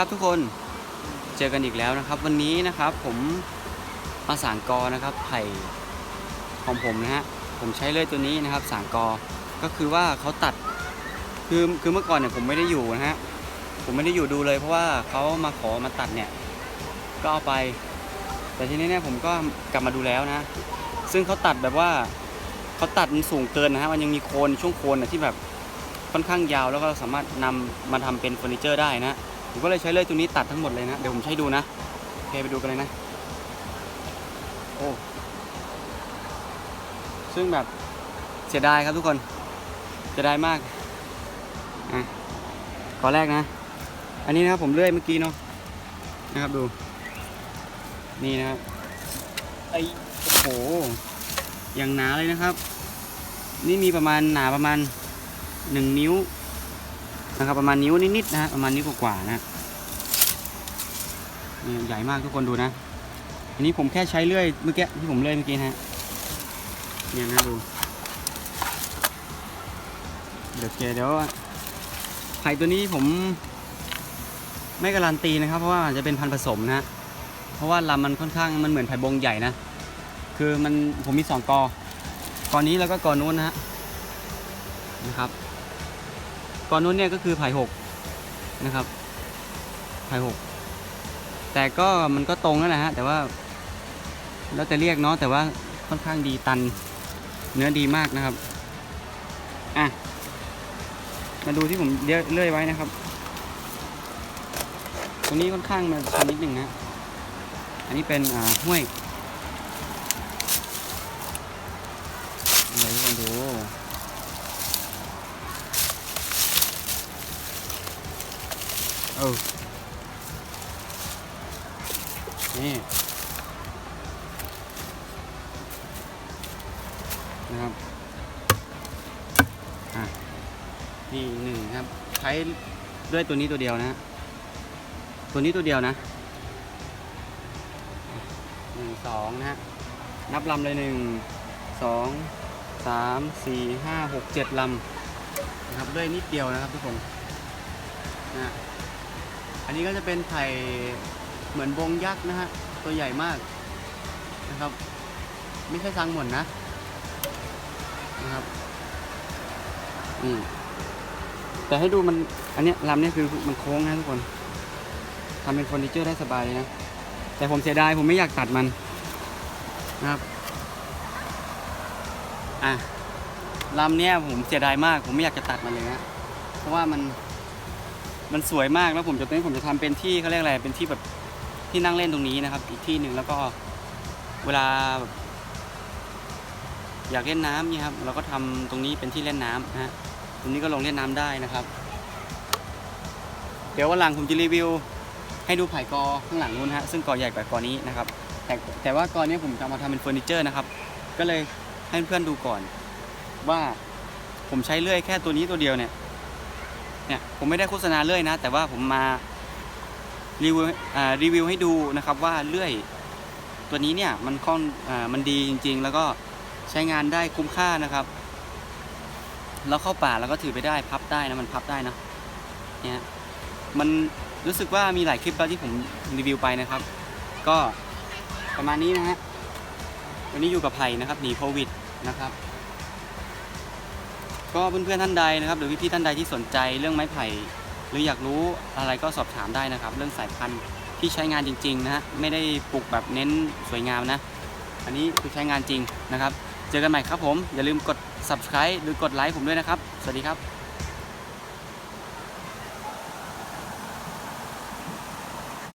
ครับทุกคนเจอกันอีกแล้วนะครับ วันนี้นะครับผมมาสางกอนะครับไผ่ของผมนะฮะผมใช้เลยตัวนี้นะครับสางกอก็คือว่าเขาตัดคือคือเมื่อก่อนเนี่ยผมไม่ได้อยู่นะฮะผมไม่ได้อยู่ดูเลย เพราะว่าเขามาขอมาตัดเนี่ยก็เอาไป แต่ทีนี้เนี่ยผมก็กลับมาดูแล้วนะ ซึ่งเขาตัดแบบว่าเขาตัดมันสูงเกินนะฮะมันยังมีโคนช่วงโคนนะที่แบบค่อนข้างยาวแล้วก็สามารถนำมาทำเป็นเฟอร์นิเจอร์ได้นะ ผมก็เลยใช้เลื่อยตัวนี้ตัดทั้งหมดเลยนะ เดี๋ยวผมใช้ดูนะโอเคไปดูกันเลยนะ โอ้ ซึ่งแบบเสียดายครับทุกคน เสียดายมากอะก่อนแรกนะ อันนี้นะครับผมเลื่อยเมื่อกี้เนาะ นะครับดู นี่นะครับไอโอ้โห อย่างหนาเลยนะครับ นี่มีประมาณหนาประมาณหนึ่งนิ้ว นะครับ ประมาณนิ้วนิดๆนะฮะประมาณนิ้วกว่าๆนะนี่ใหญ่มากทุกคนดูนะอันนี้ผมแค่ใช้เลื่อยเมื่อกี้ที่ผมเลื่อยเมื่อกี้นะฮะเนี่ยนะดูเดี๋ยวเกเดี๋ยวไผ่ตัวนี้ผมไม่การันตีนะครับ เพราะว่าอาจจะเป็นพันธุ์ผสมนะฮะเพราะว่าลำมันค่อนข้างมันเหมือนไผ่บงใหญ่นะคือมันผมมีสองกอกอนี้แล้วก็กอนู้นนะฮะนะครับ ก่อนนู้นเนี่ยก็คือไผ่หกนะครับไผ่หกแต่ก็มันก็ตรงนั่นแหละฮะแต่ว่าแล้วแต่เรียกเนาะแต่ว่าค่อนข้างดีตันเนื้อดีมากนะครับอะมาดูที่ผมเลื่อยไว้นะครับตรงนี้ค่อนข้างมันชันนิดหนึ่งนะอันนี้เป็นอ่าห้วยอะไรทุกคนดู เออ นี่ นะครับ อะ นี่หนึ่งครับ ใช้ด้วยตัวนี้ตัวเดียวนะฮะตัวนี้ตัวเดียวนะหนึ่งสองนะฮะ นับลำเลยหนึ่งสองสามสี่ห้าหกเจ็ดลำนะครับด้วยนิดเดียวนะครับทุกคนนะ อันนี้ก็จะเป็นไผ่เหมือนบงยักษ์นะฮะ ตัวใหญ่มากนะครับ ไม่ใช่ซังหม่นนะนะครับนี่แต่ให้ดูมันอันเนี้ยลำเนี้ยคือมันโค้งนะทุกคนทำเป็นเฟอร์นิเจอร์ได้สบายเลยนะ แต่ผมเสียดายผมไม่อยากตัดมันนะครับอะลำเนี้ยผมเสียดายมาก ผมไม่อยากจะตัดมันเลยนะเพราะว่ามัน มันสวยมากแล้วผมจะตอนนี้ผมจะทำเป็นที่เขาเรียกอะไรเป็นที่แบบที่นั่งเล่นตรงนี้นะครับ อีกที่หนึ่งแล้วก็เวลา อยากเล่นน้ำเนี่ยครับ เราก็ทำตรงนี้เป็นที่เล่นน้ำนะฮะตรงนี้ก็ลงเล่นน้ำได้นะครับ เดี๋ยววันหลังผมจะรีวิว ให้ดูไผ่กอข้างหลังนู้นฮะซึ่งกอใหญ่กว่ากอนี้นะครับ แต่แต่ว่ากอนี้ผมจะมาทำเป็นเฟอร์นิเจอร์นะครับ ก็เลยให้เพื่อนดูก่อนว่าผมใช้เลื่อยแค่ตัวนี้ตัวเดียวเนี่ย เนี่ยผมไม่ได้โฆษณาเลื่อยนะ แต่ว่าผมมารีวิวรีวิวให้ดูนะครับว่าเลื่อย ตัวนี้เนี่ยมันค่อนมันดีจริง ๆ แล้วก็ใช้งานได้คุ้มค่านะครับ แล้วเข้าป่าแล้วก็ถือไปได้พับได้นะมันพับได้นะเนี่ยมันรู้สึกว่ามีหลายคลิปแล้วที่ผมรีวิวไปนะครับ ก็ประมาณนี้นะฮะวันนี้อยู่กับไผ่นะครับหนีโควิดนะครับ ก็เพื่อนๆท่านใดนะครับ หรือพี่ๆท่านใดที่สนใจเรื่องไม้ไผ่หรืออยากรู้อะไรก็สอบถามได้นะครับ เรื่องสายพันธุ์ที่ใช้งานจริงๆนะฮะไม่ได้ปลูกแบบเน้นสวยงามนะ อันนี้คือใช้งานจริงนะครับ เจอกันใหม่ครับผม อย่าลืมกด subscribe หรือกดไลค์ผมด้วยนะครับ สวัสดีครับ